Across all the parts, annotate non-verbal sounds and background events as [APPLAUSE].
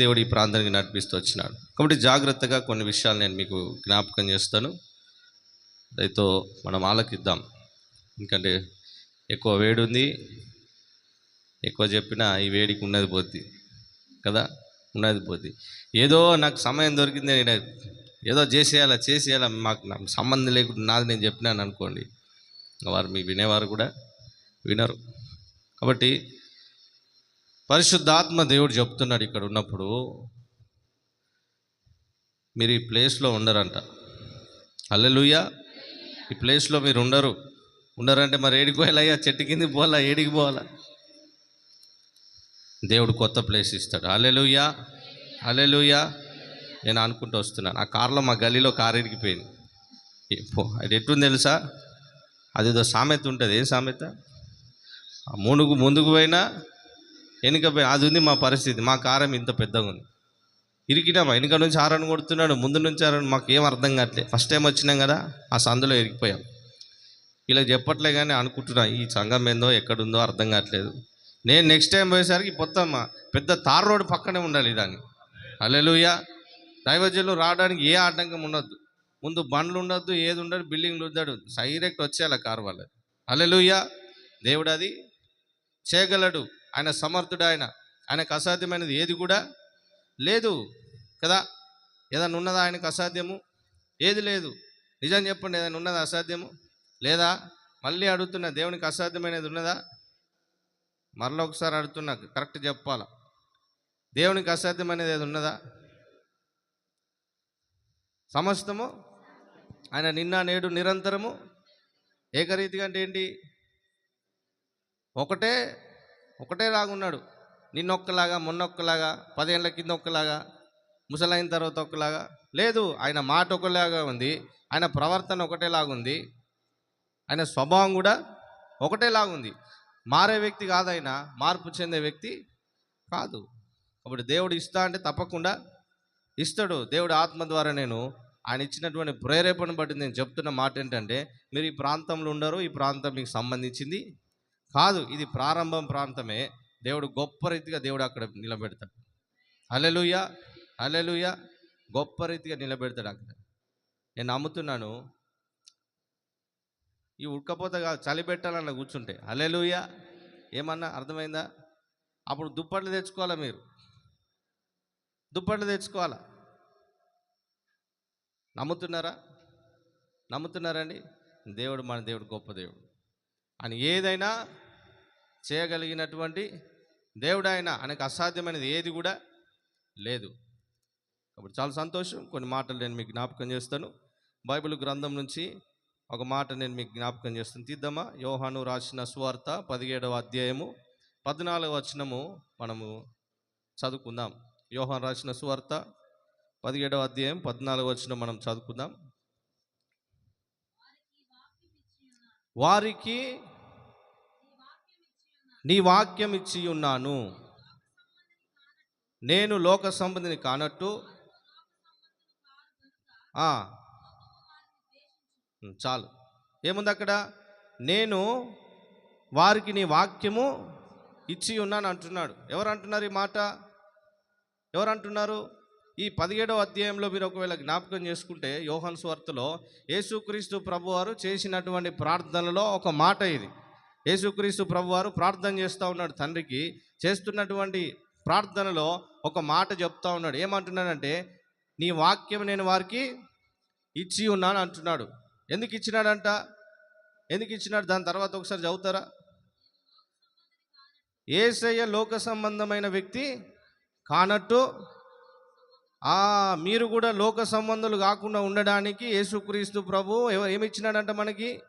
దేవుడు ఈ ప్రాంతానికి నడిపిస్తూ వచ్చినాడు. కాబట్టి జాగ్రత్తగా కొన్ని విషయాలు నేను మీకు జ్ఞాపకం చేస్తాను. దయతో మనం ఆలకిద్దాం. ఎందుకంటే ఎక్కువ వేడి ఉంది ఎక్కువ చెప్పినా ఈ వేడికి ఉన్నది పోద్ది కదా? ఉన్నది పోద్ది. ఏదో నాకు సమయం దొరికింది నేను ఏదో చేసేయాలా చేసేయాలా మాకు నాకు సంబంధం లేకుండా నాది నేను చెప్పినాను అనుకోండి. వారు మీ వినేవారు కూడా వినరు. కాబట్టి పరిశుద్ధాత్మ దేవుడు చెప్తున్నాడు ఇక్కడ ఉన్నప్పుడు మీరు ఈ ప్లేస్లో ఉండరంట. అల్లెలుయ్య ఈ ప్లేస్లో మీరు ఉండరు. ఉండరంటే మరి ఏడికి పోయాలయ్యా? చెట్టు కింద పోవాలా? ఏడికి పోవాలా? దేవుడు కొత్త ప్లేస్ ఇస్తాడు. అల్లెలుయ్యా అల్లెలుయ్యా నేను అనుకుంటూ వస్తున్నాను. ఆ కార్లో మా గలీలో కారు ఇరిగిపోయింది. అది ఎట్టుంది తెలుసా? అదేదో సామెత ఉంటుంది. ఏం సామెత? ఆ మునుగు ముందుకు పోయినా వెనుక అది ఉంది మా పరిస్థితి మా కారం ఇంత పెద్దగా ఉంది. ఇరికినామా? వెనుక నుంచి హారన్ కొడుతున్నాడు ముందు నుంచి హారన్ మాకు ఏం అర్థం కావట్లేదు. ఫస్ట్ టైం వచ్చినాం కదా ఆ సందులో ఇరికిపోయాం. ఇలా చెప్పట్లే కానీ అనుకుంటున్నా ఈ సంఘం ఏందో ఎక్కడుందో అర్థం కావట్లేదు. నేను నెక్స్ట్ టైం పోయేసరికి మొత్తం పెద్ద తార్ రోడ్ పక్కనే ఉండాలి దాన్ని. అల్లెలుయ్యా దైవజనులు రావడానికి ఏ ఆటంకం ఉండొద్దు. ముందు బండ్లు ఉండొద్దు ఏది ఉండదు బిల్డింగ్లు ఉండదు. డైరెక్ట్ వచ్చేయాలి కారు వాళ్ళది. అల్లెలుయ్యా దేవుడు అది చేయగలడు. ఆయన సమర్థుడు ఆయన. ఆయనకు అసాధ్యమైనది ఏది కూడా లేదు కదా? ఏదైనా ఉన్నదా ఆయనకు అసాధ్యము? ఏది లేదు. నిజం చెప్పండి ఏదైనా ఉన్నదా అసాధ్యము? లేదా? మళ్ళీ అడుగుతున్నా దేవునికి అసాధ్యమైనది ఉన్నదా? మరలా ఒకసారి అడుగుతున్నా కరెక్ట్ చెప్పాలా? దేవునికి అసాధ్యమైనది ఏది ఉన్నదా? సమస్తము? ఆయన నిన్న నేడు నిరంతరము? ఏకరీతిగా అంటే ఏంటి? ఒకటే ఒకటే లాగా ఉన్నాడు నిన్నొక్కలాగా మొన్నొక్కలాగా పదేళ్ళ కింద ఒక్కలాగా ముసలైన తర్వాత ఒకలాగా లేదు ఆయన మాట ఒకలాగా ఉంది ఆయన ప్రవర్తన ఒకటేలాగా ఉంది ఆయన స్వభావం కూడా ఒకటేలాగా ఉంది. మారే వ్యక్తి కాదైనా మార్పు చెందే వ్యక్తి కాదు. కాబట్టి దేవుడు ఇస్తా అంటే తప్పకుండా ఇస్తాడు. దేవుడు ఆత్మ ద్వారా నేను ఆయన ఇచ్చినటువంటి ప్రేరేపణ బట్టి నేను చెప్తున్న మాట ఏంటంటే మీరు ఈ ప్రాంతంలో ఉండరు ఈ ప్రాంతం మీకు సంబంధించింది. కాదు ఇది ప్రారంభం ప్రాంతమే. దేవుడు గొప్ప రీతిగా దేవుడు అక్కడ నిలబెడతాడు. అలెలుయ అలెలుయ గొప్ప రీతిగా నిలబెడతాడు అక్కడ. నేను నమ్ముతున్నాను ఈ ఉడకపోత కాదు చలి పెట్టాలన్న కూర్చుంటే. అలెలుయ ఏమన్నా అర్థమైందా? అప్పుడు దుప్పట్లు తెచ్చుకోవాలా మీరు? దుప్పట్లు తెచ్చుకోవాలా? నమ్ముతున్నారా? నమ్ముతున్నారండి? దేవుడు మన దేవుడు గొప్ప దేవుడు. అని ఏదైనా చేయగలిగినటువంటి దేవుడు ఆయన ఆయనకు అసాధ్యమైనది ఏది కూడా లేదు. కాబట్టి చాలా సంతోషం. కొన్ని మాటలు నేను మీకు జ్ఞాపకం చేస్తాను. బైబిల్ గ్రంథం నుంచి ఒక మాట నేను మీకు జ్ఞాపకం చేస్తాను. తీద్దామా? యోహాను రాసిన సువార్త పదిహేడవ అధ్యాయము పద్నాలుగవ వచనము మనము చదువుకుందాం. యోహాన్ రాసిన సువార్త పదిహేడవ అధ్యాయం పద్నాలుగవ వచనం మనం చదువుకుందాం. వారికి నీ వాక్యం ఇచ్చి ఉన్నాను. నేను లోక సంబంధిని కానట్టు చాలు. ఏముంది అక్కడ? నేను వారికి నీ వాక్యము ఇచ్చి ఉన్నాను అంటున్నాడు. ఎవరు అంటున్నారు ఈ మాట? ఎవరు అంటున్నారు ఈ పదిహేడవ అధ్యాయంలో మీరు ఒకవేళ జ్ఞాపకం చేసుకుంటే యోహన్ స్వార్తలో యేసుక్రీస్తు ప్రభువారు చేసినటువంటి ప్రార్థనలో ఒక మాట ఇది. యేసుక్రీస్తు ప్రభువారు ప్రార్థన చేస్తూ ఉన్నాడు తండ్రికి. చేస్తున్నటువంటి ప్రార్థనలో ఒక మాట చెప్తా ఉన్నాడు. ఏమంటున్నాడంటే నీ వాక్యం నేను వారికి ఇచ్చి ఉన్నాను అంటున్నాడు. ఎందుకు ఇచ్చినాడంట? ఎందుకు ఇచ్చినాడు? దాని తర్వాత ఒకసారి చదువుతారా? ఏసయ్య లోక సంబంధమైన వ్యక్తి కానట్టు ఆ మీరు కూడా లోక సంబంధాలు కాకుండా ఉండడానికి యేసుక్రీస్తు ప్రభు ఎవ- ఏమి ఇచ్చినాడంట మనకి?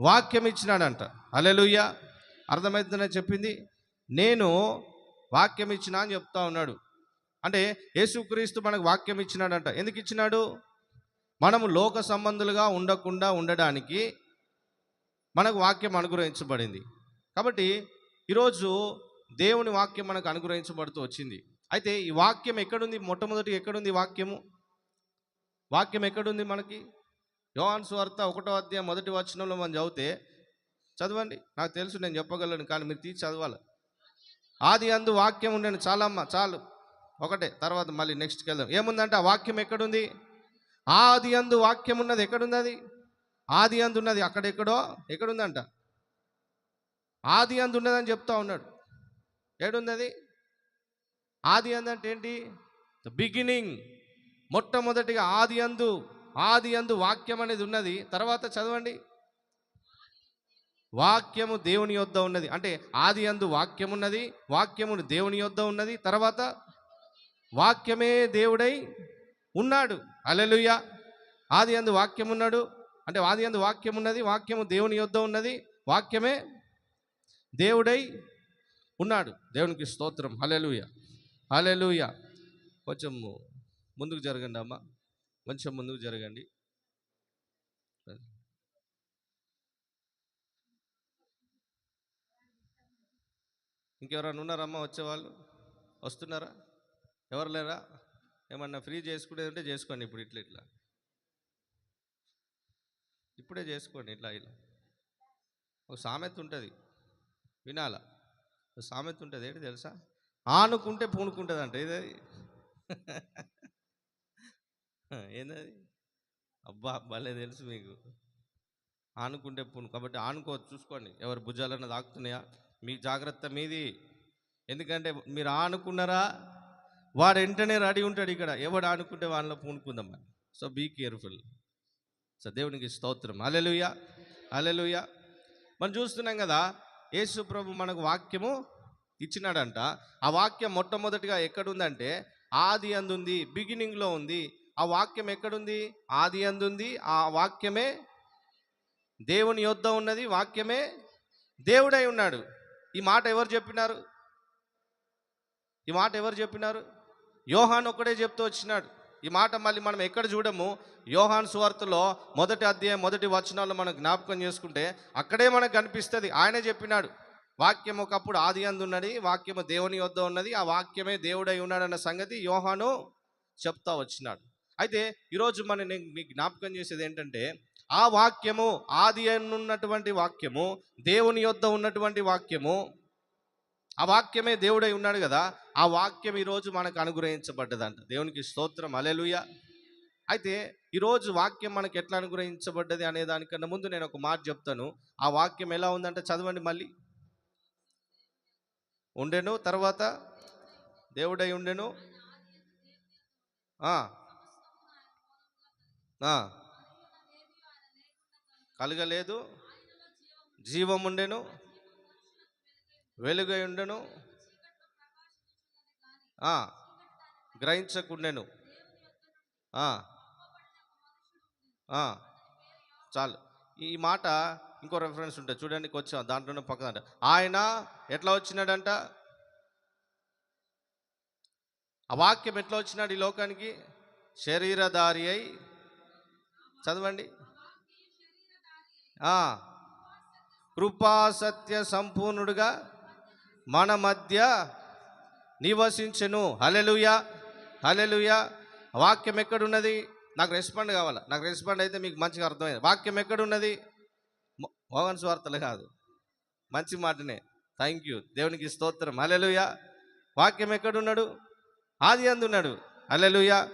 వాక్యం ఇచ్చినాడంట అలెలుయ్య అర్థమవుతుందనే చెప్పింది? నేను వాక్యం ఇచ్చినా అని చెప్తా ఉన్నాడు. అంటే యేసుక్రీస్తు మనకు వాక్యం ఇచ్చినాడంట ఎందుకు ఇచ్చినాడు? మనము లోక సంబంధులుగా ఉండకుండా ఉండడానికి మనకు వాక్యం అనుగ్రహించబడింది. కాబట్టి ఈరోజు దేవుని వాక్యం మనకు అనుగ్రహించబడుతూ వచ్చింది. అయితే ఈ వాక్యం ఎక్కడుంది? మొట్టమొదటి ఎక్కడుంది వాక్యము? వాక్యం ఎక్కడుంది మనకి? యోహాన్ స్వార్త ఒకటో అధ్యాయం మొదటి వచనంలో మనం చదివితే చదవండి. నాకు తెలుసు నేను చెప్పగలను కానీ మీరు తీసి చదవాలి. ఆది అందు వాక్యం ఉండను చాలమ్మ చాలు. ఒకటే తర్వాత మళ్ళీ నెక్స్ట్కి వెళ్దాం. ఏముందంటే ఆ వాక్యం ఎక్కడుంది? ఆది అందు వాక్యం ఉన్నది ఎక్కడుంది అది ఆది అందు ఉన్నది అక్కడెక్కడో? ఎక్కడుందంట? ఆది అందు ఉన్నదని చెప్తా ఉన్నాడు. ఏడుంది అది ఆది అందు అంటే ఏంటి? ద బిగినింగ్ మొట్టమొదటిగా ఆది అందు. ఆది అందు వాక్యం అనేది ఉన్నది. తర్వాత చదవండి. వాక్యము దేవుని యొద్ద ఉన్నది. అంటే ఆది అందు వాక్యం ఉన్నది వాక్యము దేవుని యొద్ద ఉన్నది. తర్వాత వాక్యమే దేవుడై ఉన్నాడు. అలెలుయ్య ఆది అందు వాక్యం ఉన్నాడు. అంటే ఆది అందు వాక్యం ఉన్నది వాక్యము దేవుని యొద్ద ఉన్నది వాక్యమే దేవుడై ఉన్నాడు. దేవునికి స్తోత్రం. హలెలుయ హలెలుయ కొంచెం ముందుకు జరగండి అమ్మా. కొంచెం ముందుకు జరగండి. ఇంకెవరైనా ఉన్నారమ్మా వచ్చేవాళ్ళు వస్తున్నారా? ఎవరు లేరా? ఏమన్నా ఫ్రీ చేసుకునేది చేసుకోండి ఇప్పుడు ఇట్లా ఇట్లా. ఇప్పుడే చేసుకోండి ఇట్లా ఇలా ఒక సామెత ఉంటుంది. వినాలా? ఒక సామెత ఉంటుంది. ఏంటి తెలుసా? ఆనుకుంటే పూనుకుంటుంది అంట ఇది ఏందది? అబ్బా భలే తెలుసు మీకు. ఆనుకుంటే పూను కాబట్టి ఆనుకో చూసుకోండి. ఎవరు భుజాలన్న తాకుతున్నాయా మీ జాగ్రత్త మీది. ఎందుకంటే మీరు ఆనుకున్నారా? వాడు వెంటనే రెడీ ఉంటాడు ఇక్కడ. ఎవడు ఆనుకుంటే వాళ్ళలో పూనుకుందాం సో బీ కేర్ఫుల్ సో దేవునికి స్తోత్రం. అలెలుయ అలెలుయ మనం చూస్తున్నాం కదా యేసు ప్రభు మనకు వాక్యము ఇచ్చినాడంట. ఆ వాక్యం మొట్టమొదటిగా ఎక్కడుందంటే ఆది అందుంది బిగినింగ్లో ఉంది. ఆ వాక్యం ఎక్కడుంది? ఆది అందుంది. ఆ వాక్యమే దేవుని యొద్ద ఉన్నది. వాక్యమే దేవుడై ఉన్నాడు. ఈ మాట ఎవరు చెప్పినారు? ఈ మాట ఎవరు చెప్పినారు? యోహాన్ ఒక్కడే చెప్తూ వచ్చినాడు. ఈ మాట మళ్ళీ మనం ఎక్కడ చూడము? యోహాన్ సువార్తలో మొదటి అధ్యాయం మొదటి వచనాల్లో మనం జ్ఞాపకం చేసుకుంటే అక్కడే మనకు కనిపిస్తుంది. ఆయనే చెప్పినాడు. వాక్యం ఒకప్పుడు ఆది అందు ఉన్నది వాక్యము దేవుని వద్ద ఉన్నది ఆ వాక్యమే దేవుడై ఉన్నాడన్న సంగతి యోహాను చెప్తా వచ్చినాడు. అయితే ఈరోజు మన నేను మీకు జ్ఞాపకం చేసేది ఏంటంటే ఆ వాక్యము ఆది ఉన్నటువంటి వాక్యము దేవుని యొద్ద ఉన్నటువంటి వాక్యము ఆ వాక్యమే దేవుడై ఉన్నాడు కదా ఆ వాక్యం ఈరోజు మనకు అనుగ్రహించబడ్డదంట. దేవునికి స్తోత్రం. అలెలుయ అయితే ఈరోజు వాక్యం మనకు ఎట్లా అనుగ్రహించబడ్డది అనే దానికన్నా ముందు నేను ఒక మాట చెప్తాను. ఆ వాక్యం ఎలా ఉందంటే చదవండి మళ్ళీ. ఉండెను తర్వాత దేవుడై ఉండెను. కలగలేదు. జీవం ఉండెను వెలుగై ఉండెను గ్రహించకుండెను చాలు. ఈ మాట ఇంకో రెఫరెన్స్ ఉంటుంది. చూడండి కొంచెం దాంట్లోనే పక్కన ఆయన ఎట్లా వచ్చినాడంట? ఆ వాక్యం ఎట్లా వచ్చినాడు ఈ లోకానికి? శరీరధారి అయి చదవండి. కృపా సత్య సంపూర్ణుడుగా మన మధ్య నివసించను. హలెలుయా హలెలుయా వాక్యం ఎక్కడున్నది? నాకు రెస్పాండ్ కావాలా? నాకు రెస్పాండ్ అయితే మీకు మంచిగా అర్థమైంది. వాక్యం ఎక్కడున్నది? మో- మోహన్ స్వార్థలు కాదు. మంచి మాటనే. Thank you. దేవునికి స్తోత్రం. అలెలుయ వాక్యం ఎక్కడున్నాడు? ఆది అందున్నాడు. అలెలుయ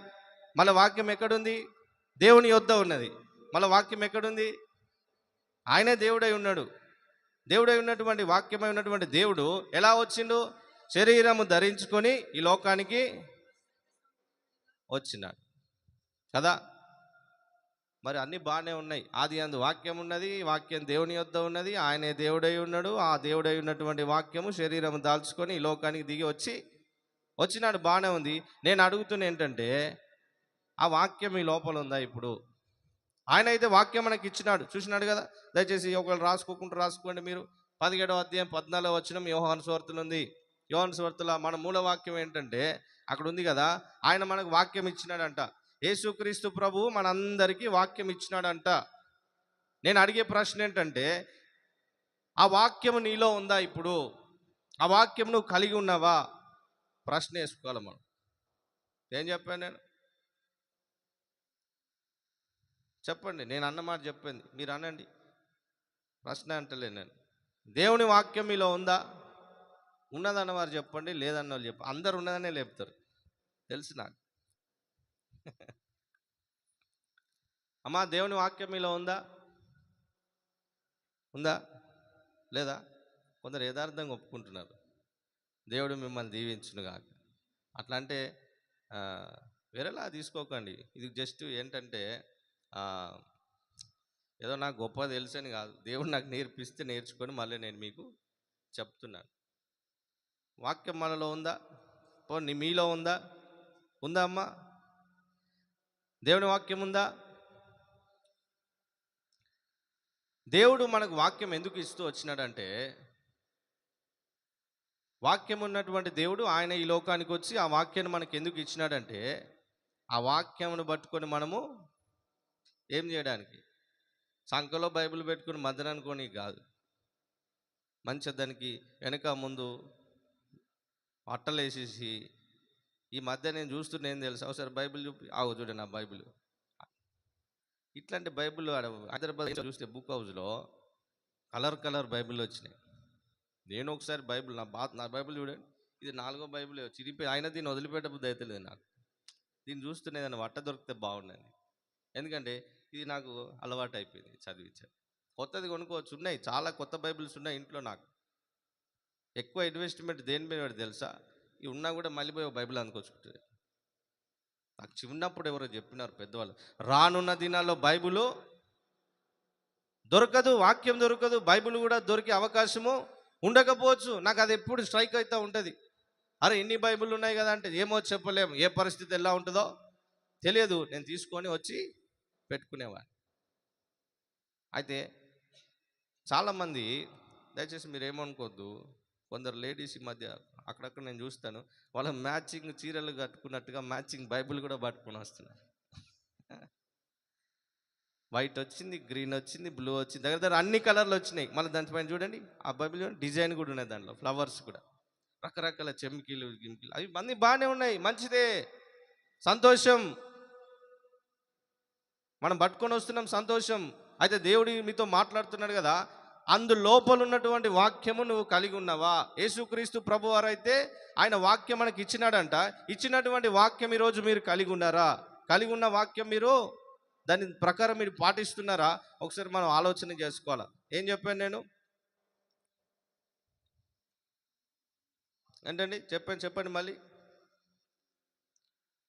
మళ్ళీ వాక్యం ఎక్కడుంది? దేవుని యొద్ద ఉన్నది. మళ్ళీ వాక్యం ఎక్కడుంది? ఆయనే దేవుడై ఉన్నాడు. దేవుడై ఉన్నటువంటి వాక్యమై ఉన్నటువంటి దేవుడు ఎలా వచ్చిండు? శరీరము ధరించుకొని ఈ లోకానికి వచ్చినాడు. కదా? మరి అన్నీ బాగానే ఉన్నాయి. ఆది అందు వాక్యం ఉన్నది వాక్యం దేవుని యొద్ద ఉన్నది ఆయనే దేవుడై ఉన్నాడు. ఆ దేవుడై ఉన్నటువంటి వాక్యము శరీరము దాల్చుకొని ఈ లోకానికి దిగి వచ్చి వచ్చినాడు బాగానే ఉంది. నేను అడుగుతున్న ఏంటంటే ఆ వాక్యం ఈ లోపల ఉందా ఇప్పుడు? ఆయన అయితే వాక్యం మనకి ఇచ్చినాడు. చూసినాడు కదా? దయచేసి ఒకవేళ రాసుకోకుండా రాసుకోండి మీరు. పదిహేడవ అధ్యాయం పద్నాలుగు వచ్చిన యోహాను స్వార్థలు ఉంది. యోహాను స్వార్థల మన మూల వాక్యం ఏంటంటే అక్కడ ఉంది కదా? ఆయన మనకు వాక్యం ఇచ్చినాడంట. యేసుక్రీస్తు ప్రభు మనందరికీ వాక్యం ఇచ్చినాడంట. నేను అడిగే ప్రశ్న ఏంటంటే ఆ వాక్యం నీలో ఉందా ఇప్పుడు? ఆ వాక్యం నువ్వు కలిగి ఉన్నావా? ప్రశ్న వేసుకోవాలి మనం. ఏం చెప్పాను నేను? చెప్పండి నేను అన్నమాట చెప్పింది. మీరు అనండి ప్రశ్న అంటలే నేను. దేవుని వాక్యం మీలో ఉందా? ఉన్నదన్న వారు చెప్పండి లేదన్న వాళ్ళు చెప్ప అందరు ఉన్నదనే లేపుతారు. తెలుసు నాకు. [LAUGHS] అమ్మా దేవుని వాక్యం మీలో ఉందా? ఉందా? లేదా? కొందరు యథార్థంగా ఒప్పుకుంటున్నారు. దేవుడు మిమ్మల్ని దీవించును కాక అట్లా అంటే వేరేలా తీసుకోకండి. ఇది జస్ట్ ఏంటంటే ఏదో నాకు గొప్ప తెలుసని కాదు. దేవుడు నాకు నేర్పిస్తే నేర్చుకొని మళ్ళీ నేను మీకు చెప్తున్నాను. వాక్యం మనలో ఉందా? పోనీ మీలో ఉందా? ఉందా అమ్మా? దేవుని వాక్యం ఉందా? దేవుడు మనకు వాక్యం ఎందుకు ఇస్తూ వచ్చినాడంటే వాక్యం ఉన్నటువంటి దేవుడు ఆయన ఈ లోకానికి వచ్చి ఆ వాక్యాన్ని మనకు ఎందుకు ఇచ్చినాడంటే ఆ వాక్యమును పట్టుకొని మనము ఏం చేయడానికి? సంఖలో బైబిల్ పెట్టుకుని మధ్యన అనుకోని కాదు. మంచిగా దానికి వెనక ముందు అట్టలేసేసి ఈ మధ్య నేను చూస్తున్నా ఏం తెలుసు? ఒకసారి బైబిల్ చూపి ఆగు చూడండి నా బైబిల్. ఇట్లాంటి బైబిల్ ఆడ హైదరాబాద్ చూస్తే బుక్ హౌస్లో కలర్ కలర్ బైబిల్ వచ్చినాయి. నేను ఒకసారి బైబిల్ నా బా నా బైబిల్ చూడండి. ఇది నాలుగో బైబిల్ చిరిపోయి ఆయన దీన్ని వదిలిపెట్టబుద్ధి అయితే లేదు నాకు. దీన్ని చూస్తున్నది దాన్ని వట్ట దొరికితే బాగుండని ఎందుకంటే ఇది నాకు అలవాటు అయిపోయింది చదివించాను కొత్తది కొనుక్కోవచ్చు. ఉన్నాయి. చాలా కొత్త బైబిల్స్ ఉన్నాయి ఇంట్లో నాకు. ఎక్కువ ఇన్వెస్ట్మెంట్ దేని మీద తెలుసా? ఇవి ఉన్నా కూడా మళ్ళీ పోయి ఒక బైబిల్ అనుకోవచ్చు నాకు చిన్నప్పుడు ఎవరో చెప్పినారు పెద్దవాళ్ళు. రానున్న దినాల్లో బైబిల్ దొరకదు వాక్యం దొరకదు బైబిల్ కూడా దొరికే అవకాశము ఉండకపోవచ్చు. నాకు అది ఎప్పుడు స్ట్రైక్ అవుతూ ఉంటుంది. అరే ఎన్ని బైబిల్ ఉన్నాయి కదా అంటే ఏమో చెప్పలేము ఏ పరిస్థితి ఎలా ఉంటుందో తెలియదు. నేను తీసుకొని వచ్చి పెట్టుకునేవారు. అయితే చాలామంది దయచేసి మీరు ఏమనుకోవద్దు కొందరు లేడీస్ ఈ మధ్య అక్కడక్కడ నేను చూస్తాను వాళ్ళ మ్యాచింగ్ చీరలు కట్టుకున్నట్టుగా మ్యాచింగ్ బైబిల్ కూడా పట్టుకొని వస్తున్నారు. వైట్ వచ్చింది గ్రీన్ వచ్చింది బ్లూ వచ్చింది దగ్గర దగ్గర అన్ని కలర్లు వచ్చినాయి. మళ్ళీ దానిపైన చూడండి ఆ బైబిల్ చూడండి డిజైన్ కూడా ఉన్నాయి దాంట్లో ఫ్లవర్స్ కూడా. రకరకాల చెమ్కీలు గిమ్కీలు అవి అన్నీ బాగానే ఉన్నాయి మంచిదే సంతోషం. మనం పట్టుకొని వస్తున్నాం సంతోషం. అయితే దేవుడు మీతో మాట్లాడుతున్నాడు కదా అందు లోపల ఉన్నటువంటి వాక్యము నువ్వు కలిగి ఉన్నావా? యేసుక్రీస్తు ప్రభు వారైతే ఆయన వాక్యం మనకి ఇచ్చినాడంట. ఇచ్చినటువంటి వాక్యం ఈరోజు మీరు కలిగి ఉన్నారా? కలిగి ఉన్న వాక్యం మీరు దాని ప్రకారం మీరు పాటిస్తున్నారా? ఒకసారి మనం ఆలోచన చేసుకోవాలా? ఏం చెప్పాను నేను? ఏంటండి? చెప్పండి చెప్పండి మళ్ళీ.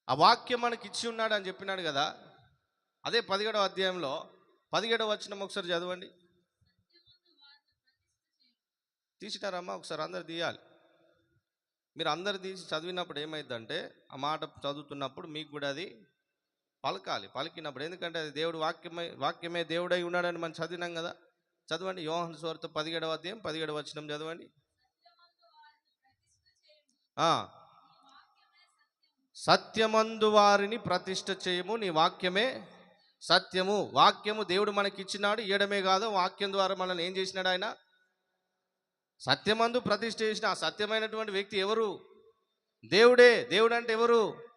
ఆ వాక్యం మనకి ఇచ్చి ఉన్నాడు అని చెప్పినాడు కదా అదే పదిహేడవ అధ్యాయంలో పదిహేడవ వచ్చిన ఒకసారి చదవండి. తీసినారమ్మా ఒకసారి అందరు తీయాలి. మీరు అందరు తీసి చదివినప్పుడు ఏమైందంటే ఆ మాట చదువుతున్నప్పుడు మీకు కూడా అది పలకాలి పలికినప్పుడు. ఎందుకంటే అది దేవుడు వాక్యమై వాక్యమే దేవుడై ఉన్నాడని మనం చదివినాం కదా. చదవండి యోహన్ సోర్తో పదిహేడవ అధ్యాయం పదిహేడవ వచ్చినం చదవండి. సత్యమందు వారిని ప్రతిష్ట చేయము నీ వాక్యమే సత్యము వాక్యము దేవుడు మనకి ఇచ్చినాడు ఇయ్యడమే కాదు వాక్యం ద్వారా మనల్ని ఏం చేసినాడు ఆయన? సత్యమందు ప్రతిష్ఠ చేసిన ఆ సత్యమైనటువంటి వ్యక్తి ఎవరు? దేవుడే దేవుడు అంటే ఎవరు?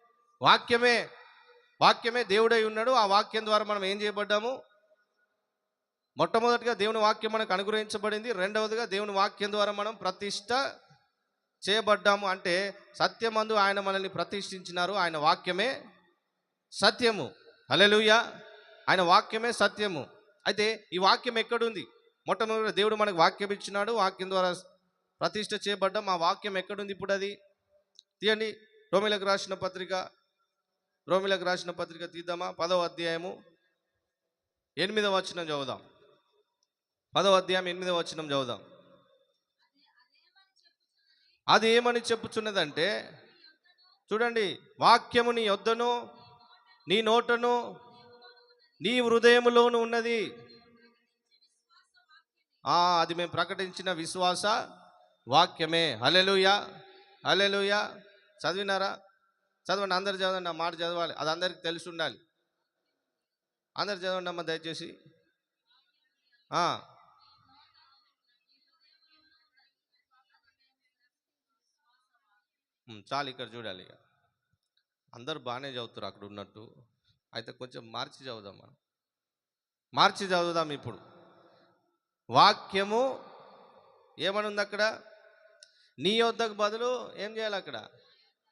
వాక్యమే. వాక్యమే దేవుడై ఉన్నాడు ఆ వాక్యం ద్వారా మనం ఏం చేయబడ్డాము? మొట్టమొదటిగా దేవుని వాక్యం మనకు అనుగ్రహించబడింది రెండవదిగా దేవుని వాక్యం ద్వారా మనం ప్రతిష్ట చేయబడ్డాము అంటే సత్యమందు ఆయన మనల్ని ప్రతిష్ఠించినారు ఆయన వాక్యమే సత్యము. హల్లెలూయా. ఆయన వాక్యమే సత్యము. అయితే ఈ వాక్యం ఎక్కడుంది? మొట్టమొదటి దేవుడు మనకు వాక్యం ఇచ్చినాడు. వాక్యం ద్వారా ప్రతిష్ట చేయబడ్డం. ఆ వాక్యం ఎక్కడుంది ఇప్పుడు అది తీయండి. రోమిలకు రాసిన పత్రిక. రోమిలకు రాసిన పత్రిక తీద్దామా? పదవ అధ్యాయము. ఎనిమిదవ వచనం చదువుదాం. పదవ అధ్యాయం ఎనిమిదవ వచనం చదువుదాం. అది ఏమని చెప్పుచున్నదంటే చూడండి. వాక్యము నీ వద్దను నీ నోటను నీ హృదయంలోను ఉన్నది. ఆ, అది మేము ప్రకటించిన విశ్వాస వాక్యమే. హలెలుయా హలెలుయా చదివినారా? చదవండి అందరు చదవండి ఆ మాట చదవాలి. అది అందరికి తెలిసి ఉండాలి. అందరు చదవండి అమ్మ దయచేసి. చాలు ఇక్కడ చూడాలి ఇక. అందరు బాగానే చదువుతారు అక్కడ ఉన్నట్టు. అయితే కొంచెం మార్చి చదువుదాం మనం. మార్చి చదువుదాం ఇప్పుడు. వాక్యము ఏమని ఉంది అక్కడ నీ యొద్దకు బదులు ఏం చేయాలి అక్కడ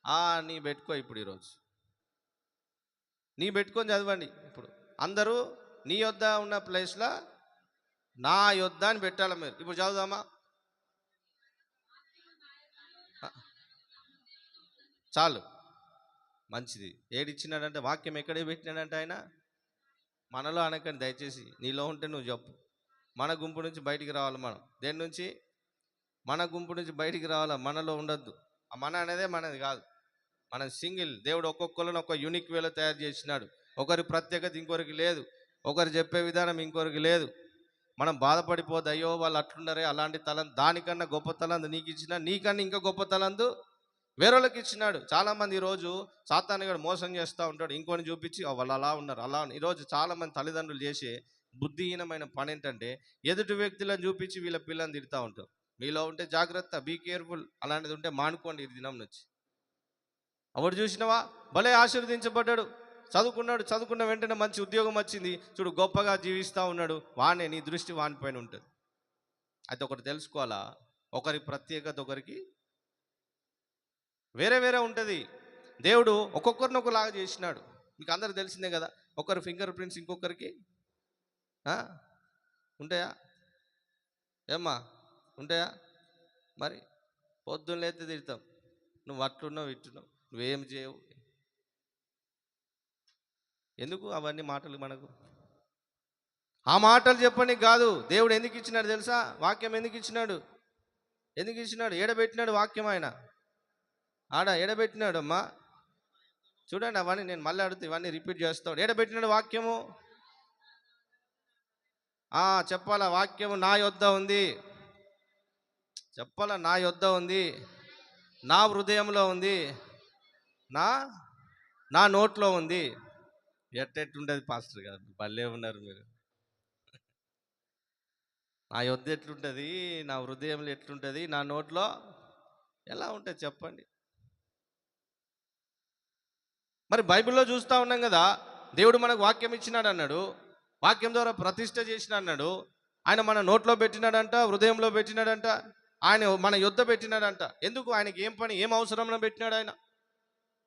ఆ నీ పెట్టుకో ఇప్పుడు ఈరోజు. నీ పెట్టుకొని చదవండి ఇప్పుడు. అందరూ నీ యొద్ద ఉన్న ప్లేస్లో నా యొద్ద అని పెట్టాలి మీరు? ఇప్పుడు చదువుదామా? చాలు. మంచిది. ఏడిచ్చినాడంటే వాక్యం ఎక్కడే పెట్టినాడంటే ఆయన? మనలో అనకండి దయచేసి. నీలో ఉంటే నువ్వు చెప్పు. మన గుంపు నుంచి బయటికి రావాలి మనం. దేని నుంచి? మన గుంపు నుంచి బయటికి రావాలి? మనలో ఉండొద్దు. ఆ మన అనేదే మనది కాదు. మన సింగిల్. దేవుడు ఒక్కొక్కరిని ఒక యూనిక్ వేలో తయారు చేసినాడు. ఒకరి ప్రత్యేకత ఇంకొకరికి లేదు. ఒకరు చెప్పే విధానం ఇంకొకరికి లేదు. మనం బాధపడిపోద్దు. అయ్యో వాళ్ళు అట్లున్నారే అలాంటి తలం దానికన్నా గొప్ప తలందు నీకు ఇచ్చిన నీకన్నా ఇంకా గొప్ప తలందు వేరేళ్ళకి ఇచ్చినాడు. చాలామంది ఈరోజు సాతాన్ని కూడా మోసం చేస్తూ ఉంటాడు. ఇంకొని చూపించి వాళ్ళు అలా ఉన్నారు అలా ఈరోజు చాలామంది తల్లిదండ్రులు చేసే బుద్ధిహీనమైన పని ఏంటంటే ఎదుటి వ్యక్తులను చూపించి వీళ్ళ పిల్లల్ని తిడతా ఉంటారు. మీలో ఉంటే జాగ్రత్త బీ కేర్ఫుల్ అలాంటిది ఉంటే మానుకోండి ఈ దినం నుంచి. అప్పుడు చూసినవా? భలే ఆశీర్వదించబడ్డాడు. చదువుకున్నాడు చదువుకున్న వెంటనే మంచి ఉద్యోగం వచ్చింది. చూడు గొప్పగా జీవిస్తూ ఉన్నాడు. వానే నీ దృష్టి వానిపైన ఉంటుంది. అయితే ఒకటి తెలుసుకోవాలా? ఒకరి ప్రత్యేకత ఒకరికి వేరే వేరే ఉంటుంది. దేవుడు ఒక్కొక్కరిని ఒకలాగా చేసినాడు. మీకు అందరు తెలిసిందే కదా ఒకరి ఫింగర్ ప్రింట్స్ ఇంకొకరికి ఉంటాయా? ఏమ్మా? ఉంటాయా? మరి పొద్దున్న లేతే తిడతాం. నువ్వు అట్లున్నావు ఇట్టున్నావు నువ్వేం చేయవు. ఎందుకు అవన్నీ మాటలు మనకు? ఆ మాటలు చెప్పని కాదు. దేవుడు ఎందుకు ఇచ్చినాడు తెలుసా? వాక్యం ఎందుకు ఇచ్చినాడు? ఎందుకు ఇచ్చినాడు? ఏడబెట్టినాడు వాక్యం ఆయన. ఆడ ఎడబెట్టినాడు అమ్మా చూడండి అవన్నీ నేను మళ్ళీ అడుగుతా ఇవన్నీ రిపీట్ చేస్తాడు. ఎడబెట్టినాడు వాక్యము? ఆ చెప్పాలా వాక్యము నా యొద్ద ఉంది. చెప్పాలా నా యొద్ద ఉంది. నా హృదయంలో ఉంది. నా నా నోట్లో ఉంది. ఎట్టెట్లుండేది పాస్టర్ గారు? భలే ఉన్నారు మీరు. నా యొద్ద ఎట్లుంటుంది? నా హృదయంలో ఎట్లుంటుంది? నా నోట్లో ఎలా ఉంటుంది చెప్పండి. మరి బైబిల్లో చూస్తూ ఉన్నాం కదా దేవుడు మనకు వాక్యం ఇచ్చినాడు అన్నాడు వాక్యం ద్వారా ప్రతిష్ట చేసిన అన్నాడు ఆయన మన నోట్లో పెట్టినాడంట హృదయంలో పెట్టినాడంట ఆయన మన యుద్ధ పెట్టినాడంట. ఎందుకు? ఆయనకి ఏం పని ఏం అవసరంలో పెట్టినాడు ఆయన?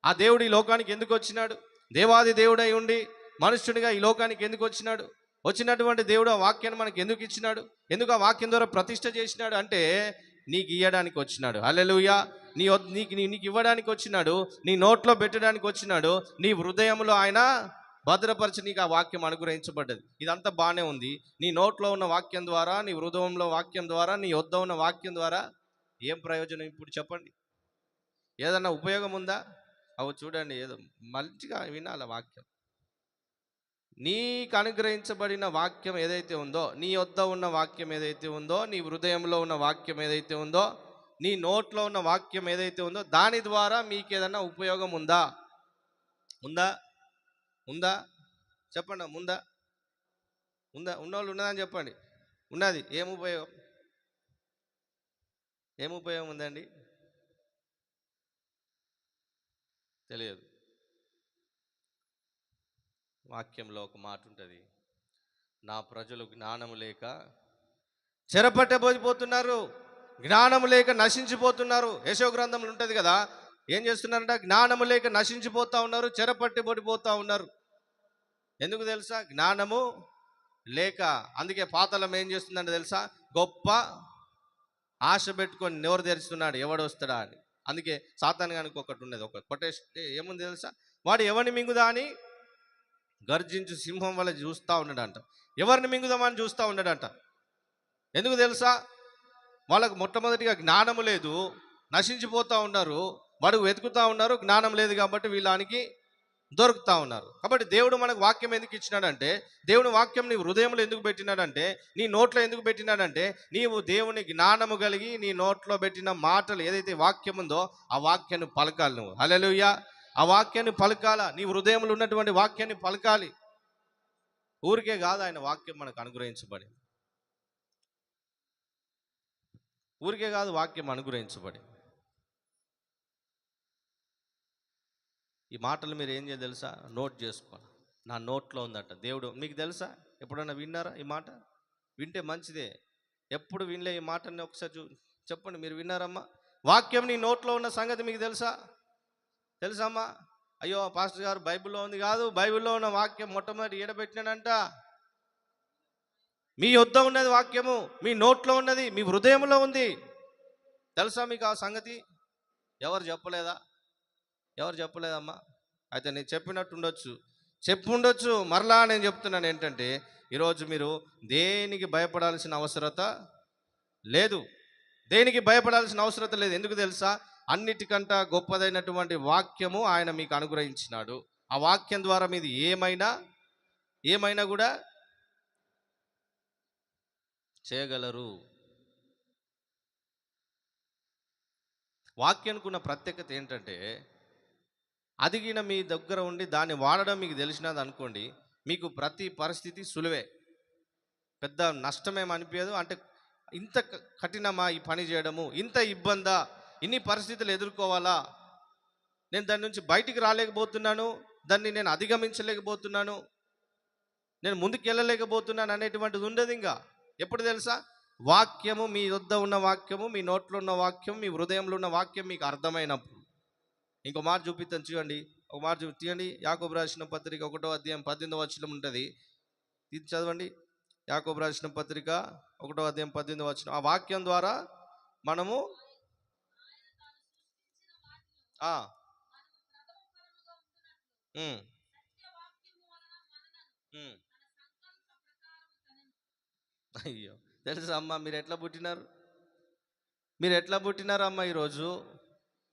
ఆ దేవుడు ఈ లోకానికి ఎందుకు వచ్చినాడు? దేవాది దేవుడై ఉండి మనుష్యుడిగా ఈ లోకానికి ఎందుకు వచ్చినాడు? వచ్చినటువంటి దేవుడు ఆ వాక్యాన్ని మనకి ఎందుకు ఇచ్చినాడు? ఎందుకు ఆ వాక్యం ద్వారా ప్రతిష్ట చేసినాడు అంటే నీకు ఇయ్యడానికి వచ్చినాడు. అల్లెలుయ్యా నీ నీకు నీ- నీకు ఇవ్వడానికి వచ్చినాడు నీ నోట్లో పెట్టడానికి వచ్చినాడు నీ హృదయంలో ఆయన భద్రపరిచి నీకు ఆ వాక్యం అనుగ్రహించబడ్డది. ఇదంతా బాగానే ఉంది. నీ నోట్లో ఉన్న వాక్యం ద్వారా నీ హృదయంలో వాక్యం ద్వారా నీ వద్ద ఉన్న వాక్యం ద్వారా ఏం ప్రయోజనం ఇప్పుడు చెప్పండి? ఏదన్నా ఉపయోగం ఉందా? అవి చూడండి ఏదో మంచిగా వినాలి వాక్యం. నీకు అనుగ్రహించబడిన వాక్యం ఏదైతే ఉందో నీ వద్ద ఉన్న వాక్యం ఏదైతే ఉందో నీ హృదయంలో ఉన్న వాక్యం ఏదైతే ఉందో నీ నోట్లో ఉన్న వాక్యం ఏదైతే ఉందో దాని ద్వారా మీకు ఏదన్నా ఉపయోగం ఉందా? ఉందా? ఉందా? చెప్పండి ఉందా? ఉందా? ఉన్నోళ్ళు ఉన్నదని చెప్పండి. ఉన్నది. ఏం ఉపయోగం? ఏం ఉపయోగం ఉందండి? తెలియదు. వాక్యంలో ఒక మాట ఉంటుంది. నా ప్రజలు జ్ఞానము లేక చెరపట్టబోయిపోతున్నారు. జ్ఞానము లేక నశించిపోతున్నారు. యశో గ్రంథంలో ఉంటుంది కదా? ఏం చేస్తున్నారంట? జ్ఞానము లేక నశించిపోతూ ఉన్నారు చెరపట్టబడిపోతా ఉన్నారు. ఎందుకు తెలుసా? జ్ఞానము లేక అందుకే పాతలం ఏం చేస్తుందంటే తెలుసా? గొప్ప ఆశ పెట్టుకొని నోరు తెరుస్తున్నాడు ఎవడు వస్తాడా అని. అందుకే సాతాన్ గానికి ఒకటి ఉన్నది ఒక కొటేషన్. ఏముంది తెలుసా? వాడు ఎవరిని మింగుదా అని? గర్జించు సింహం వల్ల చూస్తూ ఉన్నాడంట. ఎవరిని మింగుదామని చూస్తూ ఉన్నాడంట. ఎందుకు తెలుసా? వాళ్ళకు మొట్టమొదటిగా జ్ఞానము లేదు. నశించిపోతూ ఉన్నారు. వాడు వెతుకుతూ ఉన్నారు. జ్ఞానం లేదు కాబట్టి వీళ్ళనికి దొరుకుతూ ఉన్నారు. కాబట్టి దేవుడు మనకు వాక్యం ఎందుకు ఇచ్చినాడంటే దేవుని వాక్యం నీ హృదయంలో ఎందుకు పెట్టినాడంటే నీ నోట్లో ఎందుకు పెట్టినాడంటే నీవు దేవుని జ్ఞానము కలిగి నీ నోట్లో పెట్టిన మాటలు ఏదైతే వాక్యం ఉందో ఆ వాక్యాన్ని పలకాలి నువ్వు. అలెలుయ్యా ఆ వాక్యాన్ని పలకాల? నీ హృదయంలో ఉన్నటువంటి వాక్యాన్ని పలకాలి. ఊరికే కాదు ఆయన వాక్యం మనకు అనుగ్రహించబడింది. ఊరికే కాదు వాక్యం అనుగ్రహించబడి. ఈ మాటలు మీరు ఏం చేయాలి తెలుసా? నోట్ చేసుకోవాలి. నా నోట్లో ఉందట. దేవుడు మీకు తెలుసా? ఎప్పుడైనా విన్నారా ఈ మాట? వింటే మంచిదే. ఎప్పుడు వినలే ఈ మాటని ఒకసారి చూ చెప్పండి మీరు విన్నారమ్మా? వాక్యం నీ నోట్లో ఉన్న సంగతి మీకు తెలుసా? తెలుసమ్మా అయ్యో పాస్టర్ గారు బైబిల్లో ఉంది కాదు. బైబిల్లో ఉన్న వాక్యం మొట్టమొదటి ఈడబెట్టినాడంట. మీ యొద్ద ఉన్నది వాక్యము మీ నోట్లో ఉన్నది మీ హృదయంలో ఉంది. తెలుసా మీకు ఆ సంగతి? ఎవరు చెప్పలేదా? ఎవరు చెప్పలేదమ్మా? అయితే నేను చెప్పినట్టు ఉండొచ్చు. చెప్పు ఉండొచ్చు. మరలా నేను చెప్తున్నాను ఏంటంటే ఈరోజు మీరు దేనికి భయపడాల్సిన అవసరత లేదు. దేనికి భయపడాల్సిన అవసరత లేదు. ఎందుకు తెలుసా? అన్నిటికంట గొప్పదైనటువంటి వాక్యము ఆయన మీకు అనుగ్రహించినాడు. ఆ వాక్యం ద్వారా మీది ఏమైనా ఏమైనా కూడా చేయగలరు. వాక్యానికి ఉన్న ప్రత్యేకత ఏంటంటే అదిగిన మీ దగ్గర ఉండి దాన్ని వాడడం మీకు తెలిసినది అనుకోండి మీకు ప్రతి పరిస్థితి సులువే. పెద్ద నష్టమేం అనిపించదు. అంటే ఇంత క- కఠినమా ఈ పని చేయడము? ఇంత ఇబ్బందా? ఇన్ని పరిస్థితులు ఎదుర్కోవాలా? నేను దాని నుంచి బయటికి రాలేకపోతున్నాను. దాన్ని నేను అధిగమించలేకపోతున్నాను. నేను ముందుకు వెళ్ళలేకపోతున్నాను అనేటువంటిది ఉండదు ఇంకా. ఎప్పుడు తెలుసా? వాక్యము మీ వద్ద ఉన్న వాక్యము మీ నోట్లో ఉన్న వాక్యం మీ హృదయంలో ఉన్న వాక్యం మీకు అర్థమైనప్పుడు. ఇంకో మాట చూపిస్తాను చూడండి. ఒక మాట చూపి తీయండి. యాకోబు రాసిన పత్రిక ఒకటో అధ్యాయం పద్దెనిమిదో వచనం ఉంటుంది. ఇది చదవండి. యాకోబు రాసిన పత్రిక ఒకటో అధ్యాయం పద్దెనిమిదో వచనం. ఆ వాక్యం ద్వారా మనము. అయ్యో తెలుసా అమ్మ మీరు ఎట్లా పుట్టినారు? మీరు ఎట్లా పుట్టినారు అమ్మ ఈరోజు?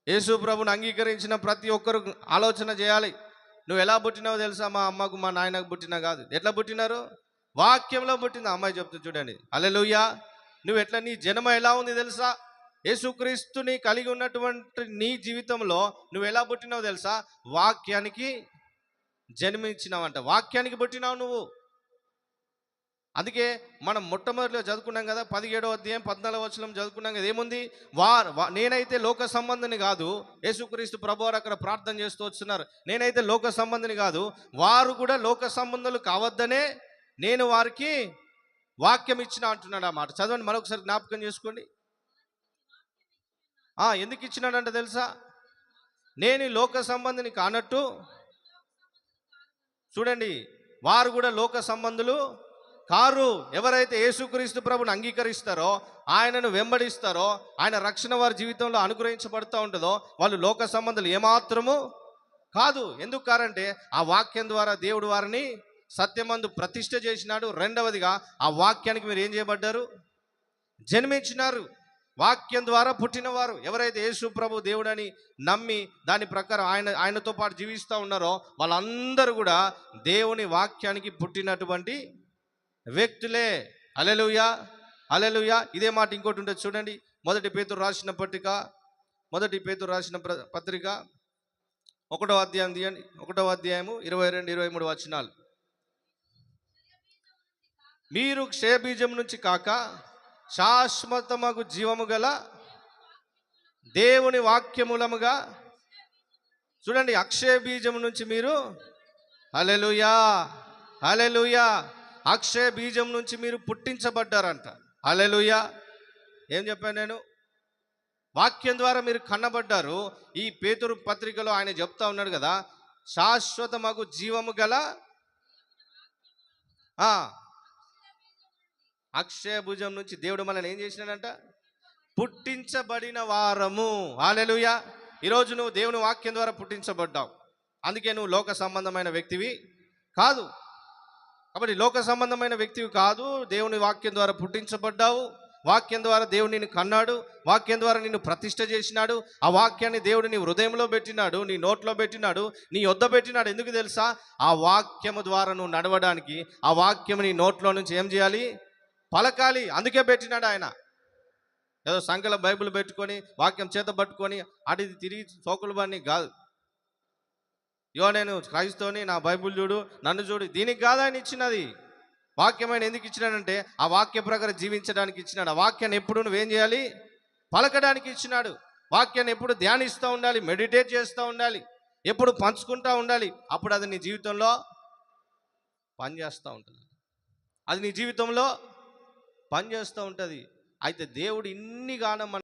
యేసు ప్రభుని అంగీకరించిన ప్రతి ఒక్కరు ఆలోచన చేయాలి. నువ్వు ఎలా పుట్టినావో తెలుసా మా అమ్మకు మా నాయనకు పుట్టినా కాదు. ఎట్లా పుట్టినారు? వాక్యంలో పుట్టింది. అమ్మాయి చెప్తుంది చూడండి. అలెలుయ్యా నువ్వు ఎట్లా నీ జన్మ ఎలా ఉంది తెలుసా? యేసుక్రీస్తుని కలిగి ఉన్నటువంటి నీ జీవితంలో నువ్వు ఎలా పుట్టినావు తెలుసా? వాక్యానికి జన్మించినావంట. వాక్యానికి పుట్టినావు నువ్వు. అందుకే మనం మొట్టమొదటిలో చదువుకున్నాం కదా పదిహేడో అధ్యాయం పద్నాలుగు వచనం చదువుకున్నాం కదా ఏముంది? వార్ వా- నేనైతే లోక సంబంధిని కాదు యేసుక్రీస్తు ప్రభు వారు అక్కడ ప్రార్థన చేస్తూ వస్తున్నారు. నేనైతే లోక సంబంధిని కాదు వారు కూడా లోక సంబంధులు కావద్దనే నేను వారికి వాక్యం ఇచ్చిన అంటున్నాడు ఆ మాట. చదవండి మరొకసారి జ్ఞాపకం చేసుకోండి. ఆ, ఎందుకు ఇచ్చినాడంట తెలుసా? నేను లోక సంబంధిని కానట్టు చూడండి వారు కూడా లోక సంబంధులు కారు ఎవరైతే యేసుక్రీస్తు ప్రభుని అంగీకరిస్తారో ఆయనను వెంబడిస్తారో ఆయన రక్షణ వారి జీవితంలో అనుగ్రహించబడుతూ ఉంటుందో వాళ్ళు లోక సంబంధాలు ఏమాత్రము కాదు. ఎందుకు కారంటే ఆ వాక్యం ద్వారా దేవుడు వారిని సత్యమందు ప్రతిష్ఠ చేసినాడు. రెండవదిగా ఆ వాక్యానికి మీరు ఏం చేయబడ్డారు? జన్మించినారు. వాక్యం ద్వారా పుట్టినవారు. ఎవరైతే యేసు ప్రభు దేవుడని నమ్మి దాని ప్రకారం ఆయన ఆయనతో పాటు జీవిస్తూ ఉన్నారో వాళ్ళందరూ కూడా దేవుని వాక్యానికి పుట్టినటువంటి వ్యక్తులే. అలెలుయా అలెలుయా ఇదే మాట ఇంకోటి ఉంటుంది చూడండి. మొదటి పేతురు రాసిన పట్టిక మొదటి పేతురు రాసిన పత్రిక. ఒకటో అధ్యాయం తీయండి. ఒకటో అధ్యాయము ఇరవై రెండు ఇరవై మూడు వచనాలు. మీరు క్షయబీజం నుంచి కాక శాశ్వతమగు జీవము గల దేవుని వాక్యములముగా చూడండి. అక్షయ బీజం నుంచి మీరు అలెలుయా అలెలుయా అక్షయ బీజం నుంచి మీరు పుట్టించబడ్డారంట. అలెలుయ ఏం చెప్పాను నేను? వాక్యం ద్వారా మీరు కన్నబడ్డారు. ఈ పేతురు పత్రికలో ఆయన చెప్తా ఉన్నాడు కదా శాశ్వతమగు జీవము గల అక్షయ భుజం నుంచి దేవుడు మనల్ని ఏం చేసినాడంట? పుట్టించబడిన వారము. ఆలెలుయ ఈరోజు నువ్వు దేవుని వాక్యం ద్వారా పుట్టించబడ్డావు. అందుకే నువ్వు లోక సంబంధమైన వ్యక్తివి కాదు. కాబట్టి లోక సంబంధమైన వ్యక్తివి కాదు దేవుని వాక్యం ద్వారా పుట్టించబడ్డావు వాక్యం ద్వారా దేవుడు నిన్ను కన్నాడు వాక్యం ద్వారా నిన్ను ప్రతిష్ట చేసినాడు ఆ వాక్యాన్ని దేవుడు నీ హృదయంలో పెట్టినాడు నీ నోట్లో పెట్టినాడు నీ యొద్ద పెట్టినాడు. ఎందుకు తెలుసా? ఆ వాక్యము ద్వారా నువ్వు నడవడానికి ఆ వాక్యం నీ నోట్లో నుంచి ఏం చేయాలి? పలకాలి. అందుకే పెట్టినాడు ఆయన. ఏదో సంఖ్యల బైబిల్ పెట్టుకొని వాక్యం చేత పట్టుకొని అటు తిరిగి సోకులు బాని కాదు. యో నేను క్రైస్తవుని నా బైబిల్ చూడు నన్ను చూడు దీనికి కాదు ఆయన ఇచ్చినది. వాక్యం ఆయన ఎందుకు ఇచ్చినాడంటే ఆ వాక్య ప్రకారం జీవించడానికి ఇచ్చినాడు. ఆ వాక్యాన్ని ఎప్పుడు నువ్వేం చేయాలి? పలకడానికి ఇచ్చినాడు. వాక్యాన్ని ఎప్పుడు ధ్యానిస్తూ ఉండాలి మెడిటేట్ చేస్తూ ఉండాలి ఎప్పుడు పంచుకుంటూ ఉండాలి అప్పుడు అది నీ జీవితంలో పనిచేస్తూ ఉంటుంది. అది నీ జీవితంలో పనిచేస్తూ ఉంటుంది. అయితే దేవుడు ఇన్ని గానం మన